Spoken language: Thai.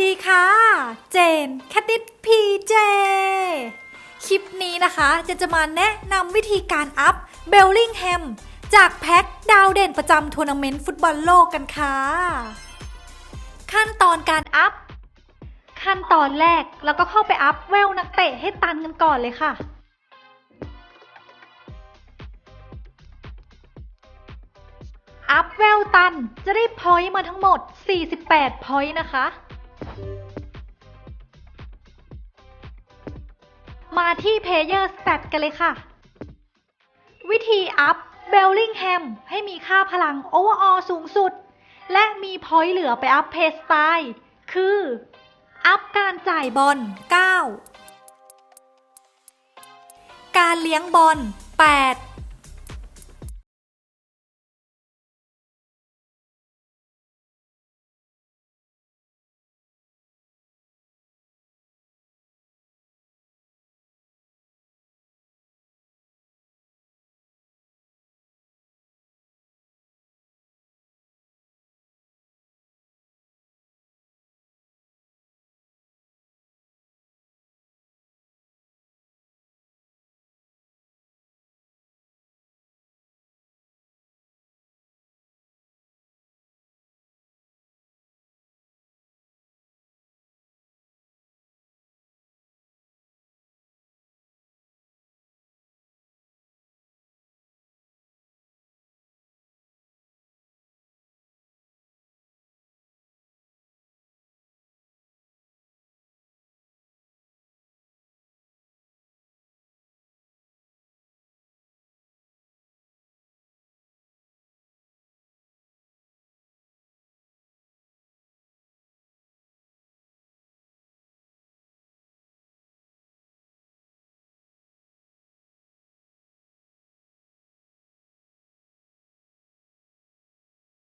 ดีค่ะ เจนแคทติสพีเจ คลิปนี้นะคะจะจะมาแนะนำวิธีการอัพเบลลิงแฮมจากแพ็คดาวเด่นประจำทัวร์นาเมนต์ฟุตบอลโลกกันค่ะ ขั้นตอนการอัพ ขั้นตอนแรกเราก็เข้าไปอัพเวลนักเตะให้ตันกันก่อนเลยค่ะอัพเวลตันจะได้พอยต์มาทั้งหมด 48 พอยต์นะคะ มาที่ Player Stat กันเลยค่ะ วิธีอัพเบลลิงแฮมให้มีค่าพลัง Overall สูงสุด และมีพอยต์เหลือไปอัพเพสไตล์คือ อัพการจ่ายบอล 9 การเลี้ยงบอล 8